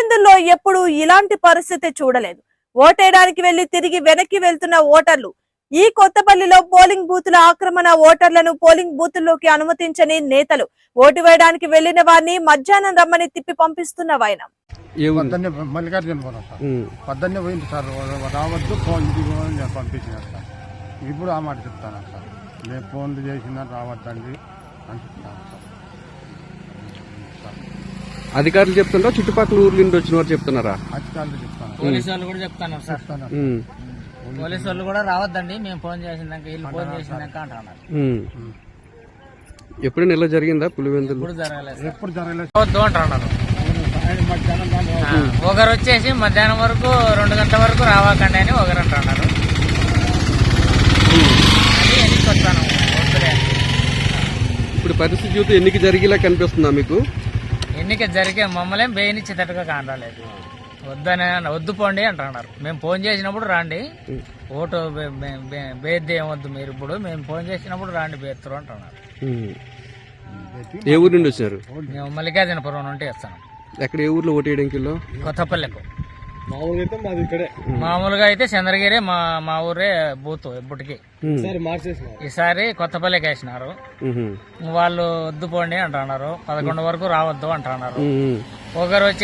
జీవితంలో ఎప్పుడూ ఇలాంటి పరిస్థితి చూడలేదు. ఓటేయడానికి వెళ్ళి తిరిగి వెనక్కి వెళ్తున్న ఓటర్లు ఈ కొత్తపల్లిలో పోలింగ్ బూతుల ఆక్రమణ ఓటర్లను పోలింగ్ బూతుల్లోకి అనుమతించని నేతలు ఓటు వేయడానికి వెళ్ళిన వారిని మధ్యాహ్నం రమ్మని తిప్పి పంపిస్తున్న వైనం? పొద్దున్నే పోయింది సార్. రావద్దు ఫోన్ సార్. ఇప్పుడు ఆ మాట చెప్తాను సార్? నేను ఫోన్లు చేసినా రావద్దండి అని చెప్తాను సార్? అధికారులు చెప్తున్నారా చుట్టుపక్కల ఊర్ల నుండి వచ్చిన వారు చెప్తున్నారా? అధికారులు చెప్తాను పోలీసు వాళ్ళు కూడా చెప్తున్నారు సార్. చెప్తాను ఉమ్. పోలీసు వాళ్ళు కూడా రావద్దండి మేము ఫోన్ చేసినాక వీళ్ళు ఫోన్ చేసినాక అంటున్నారు. ఉమ్. ఎప్పుడైనా ఇలా జరిగిందా పులివెందులు? ఇప్పుడు జరగలేదు సార్. ఎప్పుడు జరగలేదు. వద్దు అంటున్నారు. ఆయన మధ్యాహ్నం దాకా ఆ, ఒకరు వచ్చేసి మధ్యాహ్నం వరకు రెండు గంటల వరకు రావాకండి అని ఒకరు అంటున్నారు. అది వద్దులే. ఇప్పుడు పరిస్థితి చూస్తే ఎన్నిక జరిగేలా కనిపిస్తుందా మీకు? ఎన్నిక జరిగే మమ్మల్ని బేయనిచ్చేటట్టుగా కానరాలేదు. వద్దని వద్దు పోండి అంటున్నారు. మేము ఫోన్ చేసినప్పుడు రాండి. ఓటు బేద్ది ఏం వద్దు మీరు ఇప్పుడు. మేము ఫోన్ చేసినప్పుడు రాండి బేత్తరు అంటున్నారు. ఏ ఊరు నుండి వచ్చినారు మేము మల్లికార్జునపురం నుండి వస్తాను ఎక్కడ ఏ ఊర్లో ఓటు వేయడానికి? కొత్తపల్లెకు. మామూలుగా అయితే చంద్రగిరి మా మా ఊరే బూత్ ఇప్పటికి. ఈసారి కొత్తపల్లికి వేసినారు. వాళ్ళు వద్దు పోండి అంటున్నారు పదకొండు వరకు రావద్దు అంటున్నారు. ఒకరు వచ్చి